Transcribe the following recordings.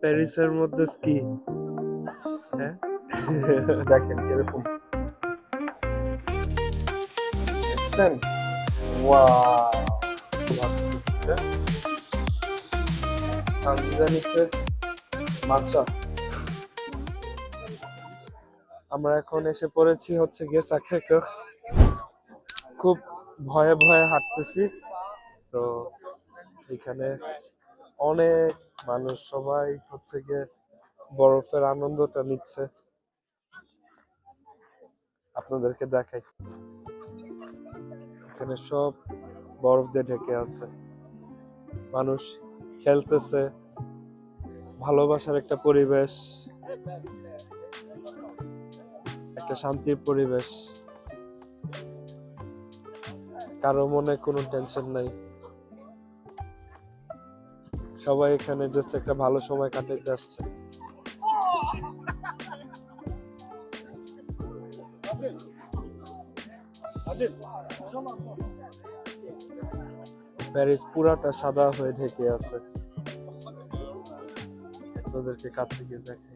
প্যারিসের মধ্যে স্কি। হ্যাঁ? দেখেন কীরকম। আমরা এখন এসে পড়েছি হচ্ছে গিয়ে সাক্ষেক খুব ভয়ে ভয়ে হাঁটতেছি। তো এখানে অনেক মানুষ সবাই হচ্ছে গিয়ে বরফের আনন্দটা নিচ্ছে। আপনাদেরকে দেখাই। এখানে সব বরফ দিয়ে ঢেকে আছে। মানুষ খেলতেছে। ভালোবাসার একটা পরিবেশ। একটা শান্তির পরিবেশ। কারও মনে কোনো টেনশন নাই। সবাই এখানে জাস্ট একটা ভালো সময় কাটাতে আসছে প্যারিস পুরাটা সাদা হয়ে ঢেকে আছে। তোদেরকে কাছে গিয়ে দেখে।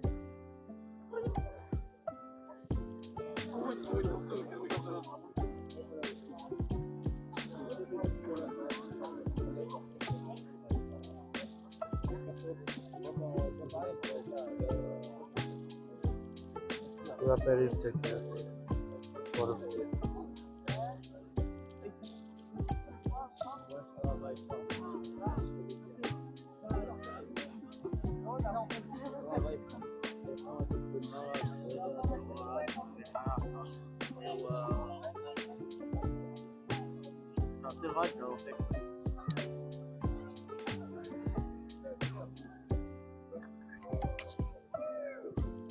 ঢেকে আছে বরফ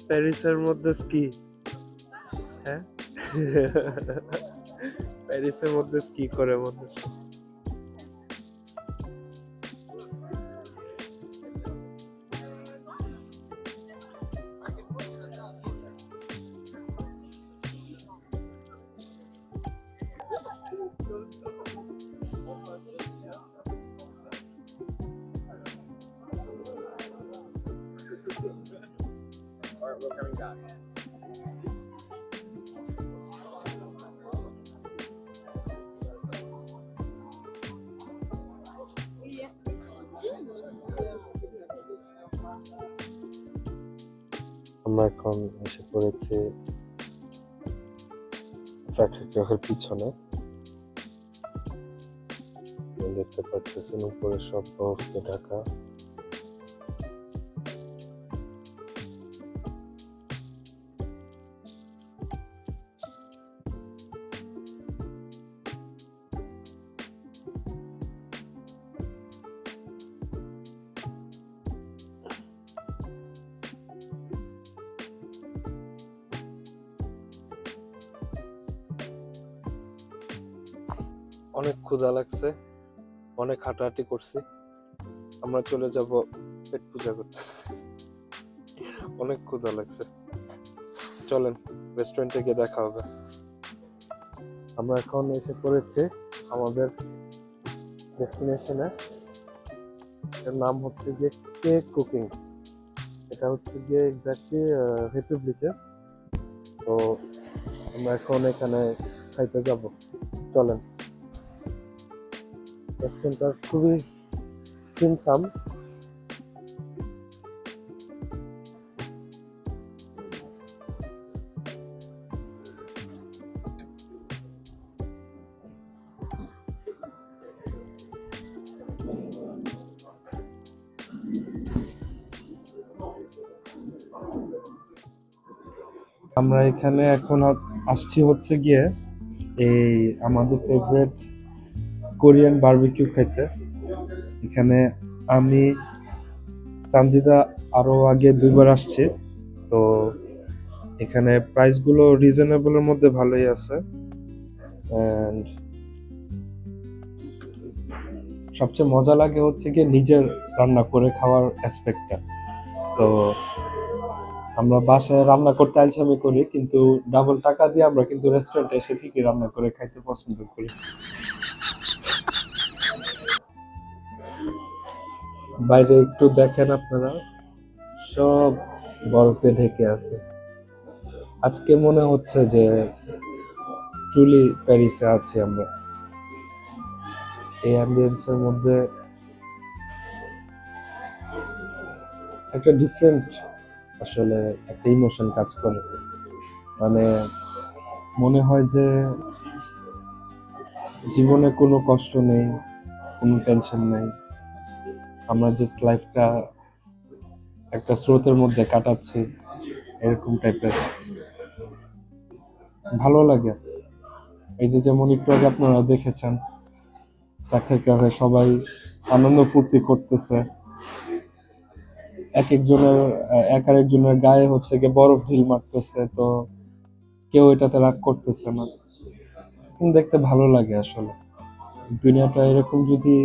প্যারিসের মধ্যে স্কি প্যারিসের মধ্যে স্কি করে মানুষ আমরা এখন এসে পড়েছি গ্রহের পিছনে। দেখতে পাচ্ছি উপরে সব বরফ ঢাকা। অনেক ক্ষুধা লাগছে, অনেক হাঁটাহাঁটি করছি। আমরা চলে যাব পেট পূজা করতে। অনেক ক্ষুধা লাগছে। চলেন রেস্টুরেন্টে গিয়ে দেখা হবে। আমরা এখন এসে পড়েছি আমাদের ডেস্টিনেশনে এর নাম হচ্ছে গিয়ে কেক কুকিং। এটা হচ্ছে গিয়ে এক্স্যাক্টলি রিপাবলিকে তো আমরা এখন এখানে খাইতে যাব। চলেন। রেস্টুরেন্টটা খুবই ছিমছাম। আমরা এখানে এখন আসছি হচ্ছে গিয়ে এই আমাদের ফেভারিট কোরিয়ান বার্বিকিউ খাইতে। এখানে আমি সানজিদা আরও আগে দুইবার আসছি, তো এখানে প্রাইসগুলো রিজনেবলের মধ্যে ভালোই আছে। অ্যান্ড সবচেয়ে মজা লাগে হচ্ছে গিয়ে নিজের রান্না করে খাওয়ার অ্যাসপেক্টটা তো আমরা বাসায় রান্না করতে আলসামি করি, কিন্তু ডাবল টাকা দিয়ে আমরা কিন্তু রেস্টুরেন্টে এসে ঠিকই রান্না করে খাইতে পছন্দ করি। বাইরে একটু দেখেন আপনারা। সব বরফে ঢেকে আছে। আজকে মনে হচ্ছে যে চুলি প্যারিসে আছি আমরা। এই অ্যাম্বিয়েন্সের মধ্যে একটা ডিফারেন্ট আসলে একটা ইমোশন কাজ করে। মানে মনে হয় যে জীবনে কোনো কষ্ট নেই, কোনো টেনশন নেই। আমরা জাস্ট লাইফটা একটা স্রোতের মধ্যে কাটাচ্ছি, এরকম টাইপের ভালো লাগে। এই যে যেমন একটু আগে আপনারা দেখেছেন সাক্ষের কাছে সবাই আনন্দ ফুর্তি করতেছে। এক একজনের, এক আর একজনের গায়ে হচ্ছে গিয়ে বরফ ঢিল মারতেছে, তো কেউ এটাতে রাগ করতেছে না। দেখতে ভালো লাগে আসলে। দুনিয়াটা এরকম যদি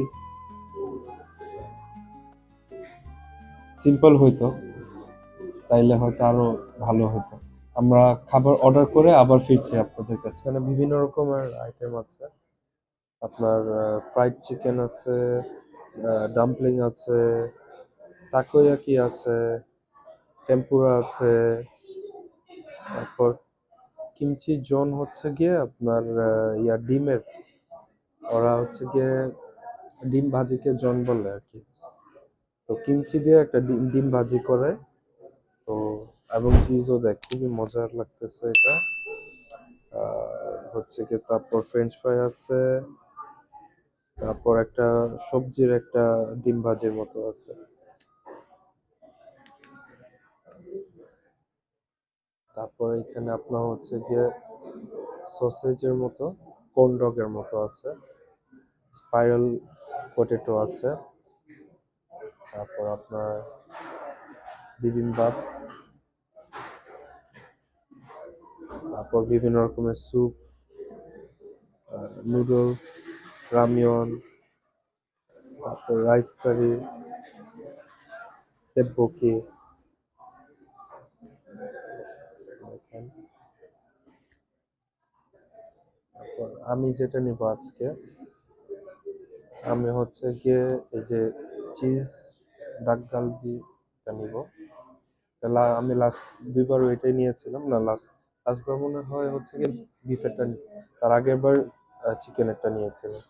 সিম্পল হইতো, তাইলে হয়তো আরও ভালো হতো আমরা খাবার অর্ডার করে আবার ফিরছি আপনাদের কাছে। এখানে বিভিন্ন রকমের আইটেম আছে। আপনার ফ্রাইড চিকেন আছে ডাম্পলিং আছে টাকোয়াকি আছে টেম্পুরা আছে, তারপর কিমচি জোন হচ্ছে গিয়ে আপনার ইয়া, ডিমের। ওরা হচ্ছে গিয়ে ডিম ভাজিকে জন বলে আর কি। তো কিমচি দিয়ে একটা ডিম ডিম ভাজি করে। তো, এবং চিজও দেয় খুবই মজার লাগতেছে এটা। হচ্ছে কি তারপর ফ্রেঞ্চ ফ্রাই আছে। তারপর একটা সবজির একটা ডিম ভাজির মতো আছে। তারপর এখানে আপনার হচ্ছে গিয়ে সসেজের মতো কোর্ন ডগের মতো আছে। স্পাইরাল পটেটো আছে। তারপর আপনার বিবিম্বাপ তারপর বিভিন্ন রকমের স্যুপ নুডলস রামিয়ন তারপর রাইস কারি তেব্বকি তারপর আমি যেটা নিব আজকে, আমি হচ্ছে গিয়ে এই যে চিজ ডাক গালবিটা নিব। তা আমি লাস্ট দুইবার ওইটাই নিয়েছিলাম। না লাস্ট লাস্টবার মনে হয় হচ্ছে গিয়ে বিফেরটা তার আগের বার চিকেনেরটা নিয়েছিলাম।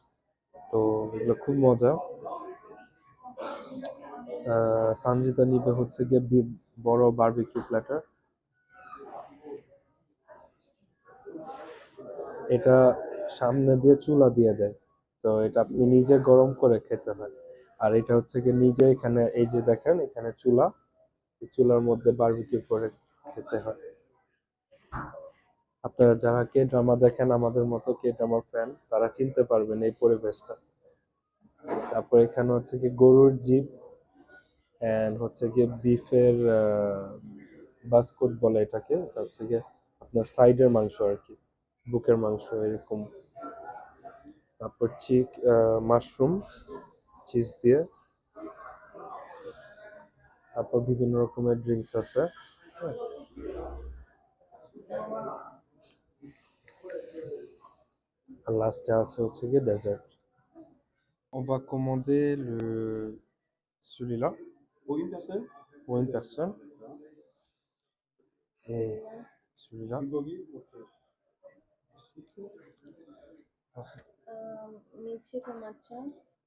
তো এগুলো খুব মজা। আহ, সানজিদা নিবে হচ্ছে গিয়ে বড় বারবিকিউ প্ল্যাটার এটা সামনে দিয়ে চুলা দিয়ে দেয়। তো এটা আপনি নিজে গরম করে খেতে হয়। আর এটা হচ্ছে কি নিজে এখানে, এই যে দেখেন, এখানে চুলা। চুলার মধ্যে বারবিকিউ করে খেতে হয়। আপনারা যারা কে ড্রামা দেখেন, আমাদের মতো কে ড্রামার ফ্যান তারা চিনতে পারবেন এই পরিবেশটা। তারপর এখানে হচ্ছে কি গরুর জিপ এন্ড হচ্ছে গিয়ে বিফের বাস্কুট বলে এটাকে। এটা হচ্ছে গিয়ে আপনার সাইডের মাংস আর কি, বুকের মাংস এরকম। তারপর চিক mushroom চিজ দিয়ে তারপর বিভিন্ন রকমের ড্রিঙ্কস আছে হ্যাঁ। আর লাস্টে আছে হচ্ছে গিয়ে dessert On va commander le celui-là Pour une personne pour une personne et celui-là. Ensuite, milkshake O matcha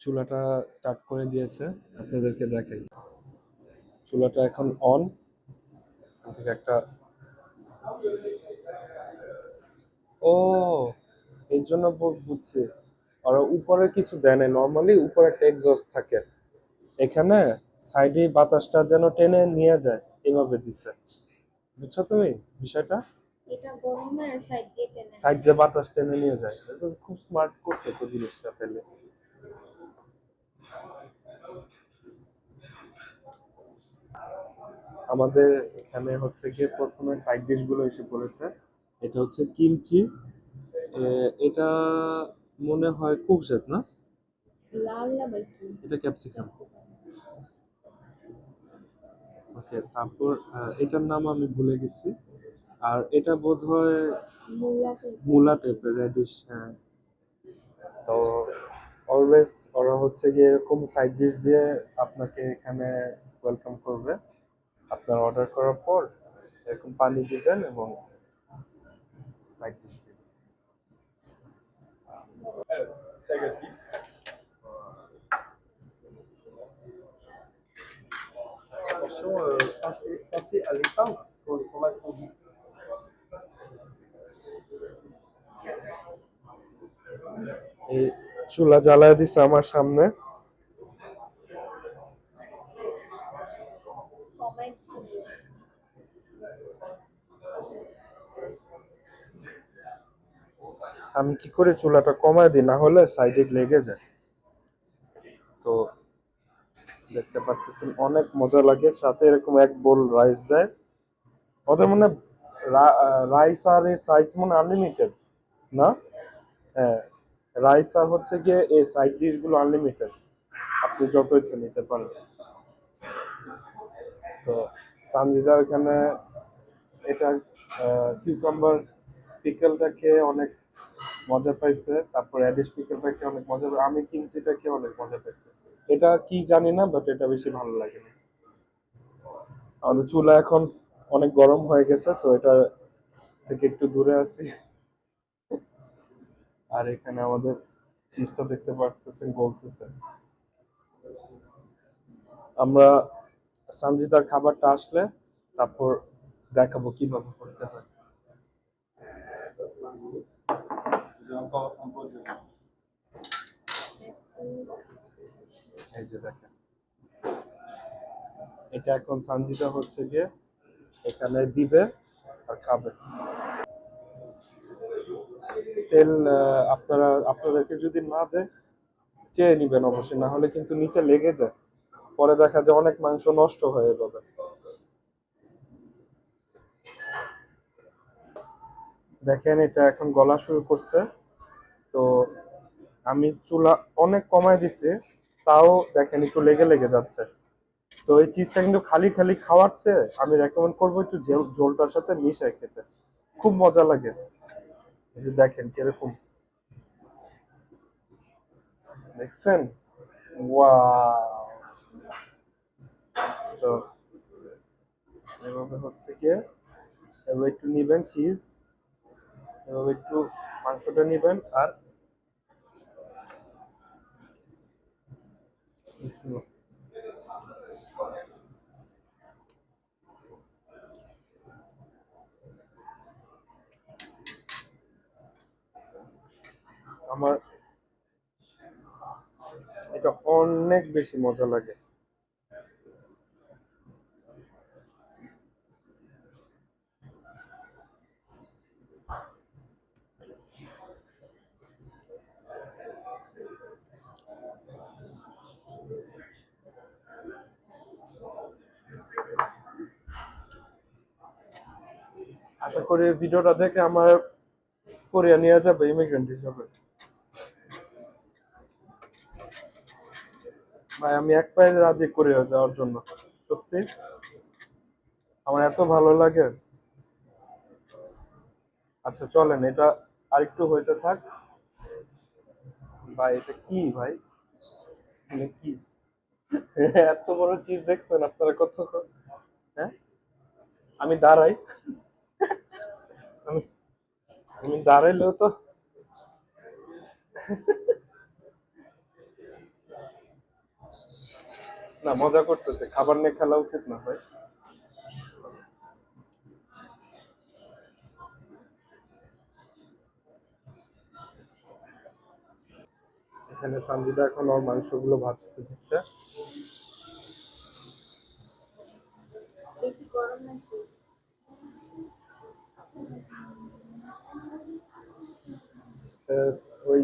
চুলাটা স্টার্ট করে দিয়েছে আপনাদেরকে দেখাই। চুলাটা এখন অন একটা ও এর জন্য বুঝছি। আর উপরে কিছু দেয় নাই নর্মালি উপরে একটা এক্সস্ট থাকে। এখানে সাইডে বাতাসটা যেন টেনে নিয়ে যায় এভাবে দিছে। বুঝছ তুমি বিষয়টা? এটা গরম হয় সাইড দিয়ে টেনে সাইড দিয়ে বাতাস টেনে নিয়ে যায়। এটা খুব স্মার্ট করছে তো জিনিসটা পেলে আমাদের এখানে হচ্ছে গিয়ে প্রথমে সাইড ডিশগুলো এসে পড়েছে। এটা হচ্ছে কিমচি এটা মনে হয় কুকজেত না? এটা ক্যাপসিকাম ওকে তারপর এটার নাম আমি ভুলে গেছি। আর এটা বোধ হয় মূলা টাইপের রেডিশ হ্যাঁ। তো অলওয়েজ ওরা হচ্ছে গিয়ে এরকম সাইড ডিশ দিয়ে আপনাকে এখানে ওয়েলকাম করবে। আপনার অর্ডার করার পর এরকম পানি দিবেন এবং চুলা জ্বালায় দিছে আমার সামনে। আমি কি করে চুলাটা কমায় দিই? না হলে সাইডে লেগে যায়। তো দেখতে পারতেছেন, অনেক মজা লাগে। সাথে এরকম এক বোল রাইস দেয়। ওদের মনে রাইস আর এই সাইজ মনে আনলিমিটেড না? হ্যাঁ রাইস আর হচ্ছে গিয়ে এই সাইড ডিশগুলো আনলিমিটেড আপনি যত ইচ্ছে নিতে পারেন। তো সানজিদা এখানে এটা কিউকাম্বার পিকেলটা খেয়ে অনেক মজা পাইছে, তারপর অ্যাডিশ পিকেলটা খেয়ে অনেক মজা আমি কিমচিটা খেয়ে অনেক মজা পাইছে। এটা কি জানি না বাট এটা বেশি ভালো লাগে। আমাদের চুলা এখন অনেক গরম হয়ে গেছে সো এটা থেকে একটু দূরে আছি। আর এখানে আমাদের চিজটা দেখতে পারতেছেন গলতেছে আমরা সঞ্জিতার খাবারটা আসলে তারপর দেখাবো কীভাবে করতে হয়। এই যে দেখেন এটা এখন সঞ্জিতা হচ্ছে গিয়ে এখানে দিবে আর খাবে। তেল আপনারা, আপনাদেরকে যদি না দেয়, চেয়ে নিবেন অবশ্যই, না হলে কিন্তু নিচে লেগে যায়। পরে দেখা যায় অনেক মাংস নষ্ট হয়ে যাবে। দেখেন এটা এখন গলা শুরু করছে। তো আমি চুলা অনেক কমায় দিছি, তাও দেখেন একটু লেগে লেগে যাচ্ছে। তো এই চিজটা কিন্তু খালি খালি খাওয়াচ্ছে, আমি রেকমেন্ড করব একটু ঝোল- ঝোলটার সাথে মিশায় খেতে। খুব মজা লাগে। যে দেখেন কীরকম। দেখছেন? ওয়াও। তো এভাবে হচ্ছে কি এবার একটু নিবেন চিজ, এভাবে একটু মাংসটা নিবেন আর আমার এটা অনেক বেশি মজা লাগে। আশা করি ভিডিওটা দেখে আমার কোরিয়া নিয়ে যাবে ইমিগ্রেন্ট হিসাবে। ভাই, আমি এক পায়ে রাজি কোরিয়া যাওয়ার জন্য, সত্যি? আমার এত ভালো লাগে। আচ্ছা চলেন, এটা আরেকটু হইতে থাক। ভাই, এটা কি ভাই? মানে কি? এত বড় চিজ দেখছেন আপনারা কত হ্যাঁ? আমি দাঁড়াই। আমি আমি দাঁড়াইলেও তো। না, মজা করতেছে। খাবার নিয়ে খেলা উচিত না ভাই। এখানে সঞ্জিদা এখন ওর মাংসগুলো ভাজতে দিচ্ছে।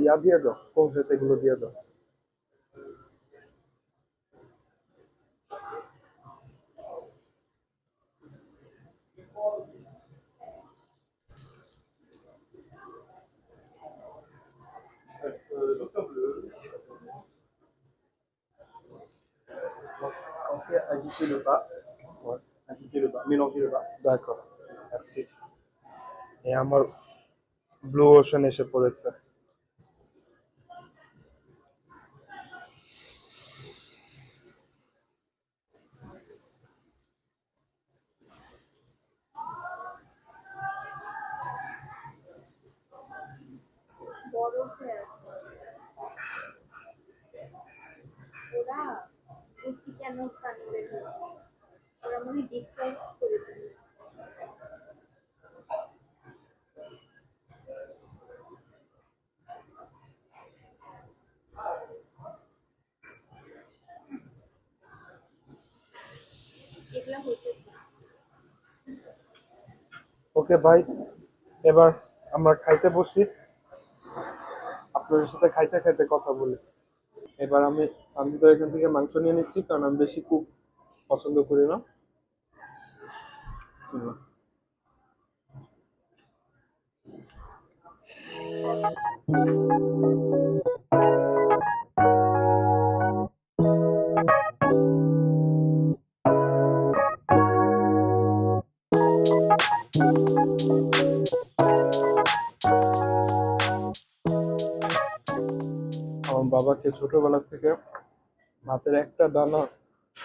ইয়া দিয়ে দাও কৌশত এগুলো দিয়ে দাও Pensez à agiter le bas. Ouais. Agiter le bas, mélanger le bas. D'accord. Merci. Et un mot. Blue ocean এসে পড়েছে বরফে আছে ওরা ওই চিকেন কানলে ওরা মনে ডিপ ফ্রাই করে দিবে এগুলা হইতে ওকে, ভাই, এবার আমরা খাইতে বসি। আপনাদের সাথে খাইতে খাইতে কথা বলি। এবার আমি সঞ্জিতার এখান থেকে মাংস নিয়ে নিচ্ছি, কারণ আমি বেশি কুক পছন্দ করি না। বিসমিল্লাহ। আমার বাবাকে ছোটবেলা থেকে ভাতের একটা দানা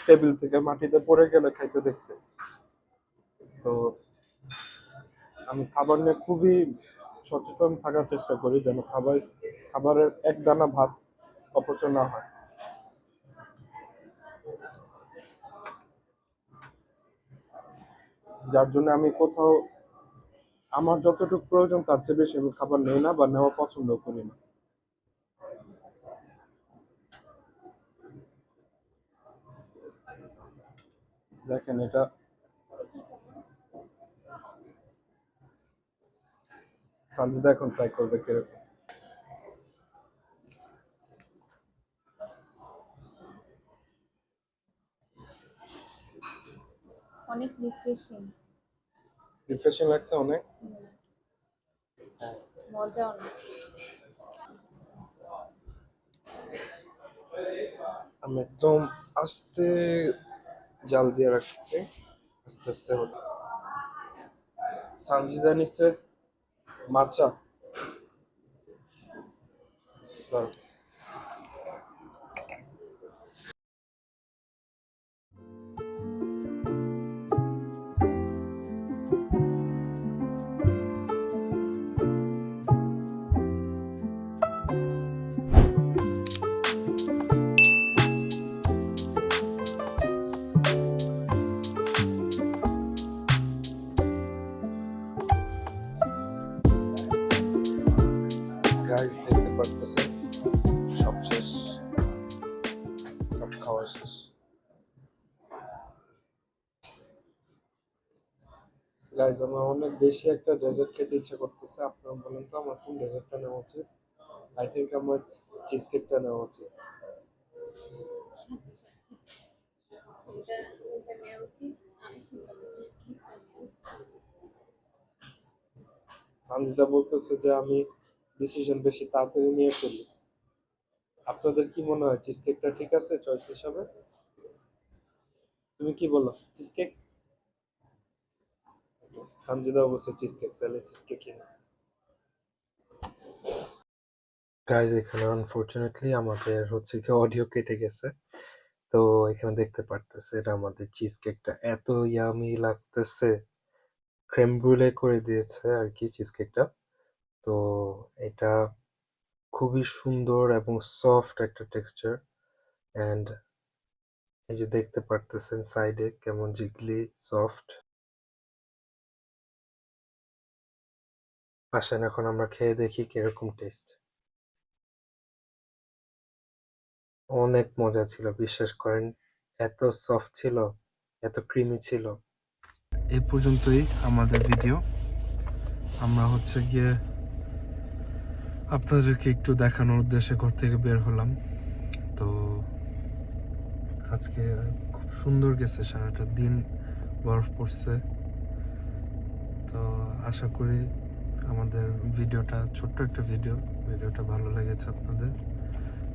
টেবিল থেকে মাটিতে পড়ে গেলে খাইতে দেখছে। তো আমি খাবার নিয়ে খুবই সচেতন থাকার চেষ্টা করি যেন খাবার, খাবারের এক দানা ভাত অপচয় না হয়। যার জন্য আমি কোথাও, আমার যতটুকু প্রয়োজন তার চেয়ে বেশি আমি খাবার নেই না বা নেওয়া পছন্দ করি না। দেখেন এটা। সঞ্জিদা এখন ট্রাই করবে কীরকম। অনেক রিফ্রেশিং রিফ্রেশিং লাগছে অনেক। মজা অনেক আমি একদম আস্তে জাল দিয়ে রাখতেছে। আস্তে আস্তে হতে সানজিদা নিচ্ছে মাচা। গাইস আমার অনেক বেশি একটা ডেজার্ট খেতে ইচ্ছে করতেছে। আপনারা বলেন তো, আমার কোন ডেজার্টটা নেওয়া উচিত? আই থিঙ্ক আমার চিজ কেকটা নেওয়া উচিত। সঞ্জিতা বলতেছে যে আমি ডিসিশন বেশি তাড়াতাড়ি নিয়ে ফেলি। আপনাদের কি মনে হয় চিজ কেকটা ঠিক আছে? চয়েস হিসাবে? তুমি কি বলো? চিজ কেক সঞ্জিদা বলছে চিজ কেক তাহলে চিজ কেক গাইজ এখানে আনফরচুনেটলি আমাদের হচ্ছে কি অডিও কেটে গেছে। তো এখানে দেখতে পারতেছে এটা আমাদের চিজ কেকটা এত ইয়ামি লাগতেছে। ক্রেম ব্রুলে করে দিয়েছে আর কি চিজ কেকটা তো এটা খুবই সুন্দর এবং সফট একটা টেক্সচার অ্যান্ড এই যে দেখতে পারতেছেন সাইডে কেমন জিগলি সফট আসেন, এখন আমরা খেয়ে দেখি কীরকম টেস্ট অনেক মজা ছিল, বিশ্বাস করেন। এত সফট ছিল, এত ক্রিমি ছিল। এই পর্যন্তই আমাদের ভিডিও আমরা হচ্ছে গিয়ে আপনাদেরকে একটু দেখানোর উদ্দেশ্যে ঘর থেকে বের হলাম। তো আজকে খুব সুন্দর গেছে সারাটা দিন, বরফ পড়ছে। তো আশা করি আমাদের ভিডিওটা, ছোট্ট একটা ভিডিও। ভিডিওটা ভালো লেগেছে আপনাদের।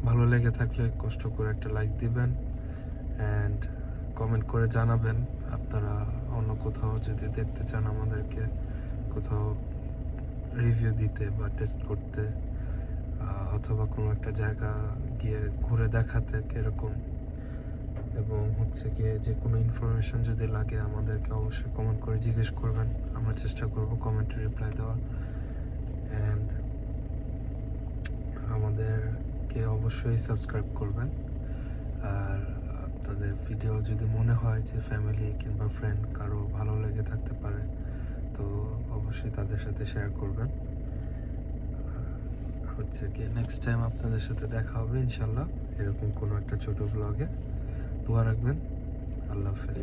ভালো লেগে থাকলে কষ্ট করে একটা লাইক দিবেন অ্যান্ড কমেন্ট করে জানাবেন আপনারা অন্য কোথাও যদি দেখতে চান আমাদেরকে, কোথাও রিভিউ দিতে বা টেস্ট করতে অথবা কোনো একটা জায়গা গিয়ে ঘুরে দেখাতে কীরকম। এবং হচ্ছে গিয়ে যে কোনো ইনফরমেশন যদি লাগে আমাদেরকে অবশ্যই কমেন্ট করে জিজ্ঞেস করবেন। আমরা চেষ্টা করব কমেন্টে রিপ্লাই দেওয়ার অ্যান্ড আমাদেরকে অবশ্যই সাবস্ক্রাইব করবেন। আর আপনাদের ভিডিও যদি মনে হয় যে ফ্যামিলি কিংবা ফ্রেন্ড কারও ভালো লেগে থাকতে পারে, তো অবশ্যই তাদের সাথে শেয়ার করবেন। হচ্ছে কি নেক্সট টাইম আপনাদের সাথে দেখা হবে ইনশাল্লাহ, এরকম কোনো একটা ছোট ব্লগে দোয়া রাখবেন। আল্লাহ হাফেজ।